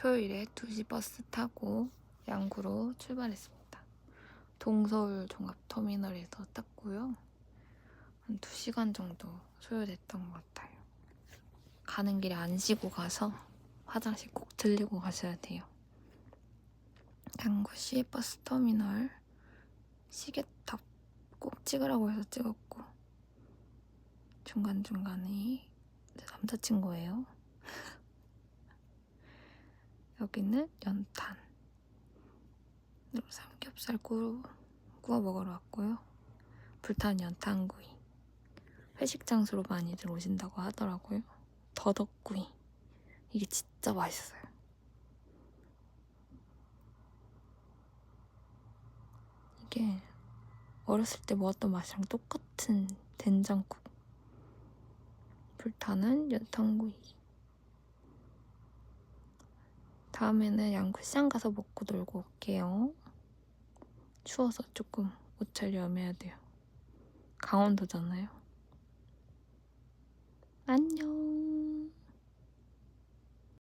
토요일에 2시 버스 타고 양구로 출발했습니다. 동서울 종합터미널에서 탔고요. 한 2시간 정도 소요됐던 것 같아요. 가는 길에 안 쉬고 가서 화장실 꼭 들리고 가셔야 돼요. 양구시 버스터미널 시계탑 꼭 찍으라고 해서 찍었고 중간중간에 제 남자친구예요. 여기는 연탄 삼겹살 구워, 구워 먹으러 왔고요. 불탄 연탄구이 회식 장소로 많이들 오신다고 하더라고요. 더덕구이 이게 진짜 맛있어요. 이게 어렸을 때 먹었던 맛이랑 똑같은 된장국 불타는 연탄구이 다음에는 양구시장 가서 먹고 놀고 올게요. 추워서 조금 옷 잘 여매야 돼요. 강원도잖아요. 안녕.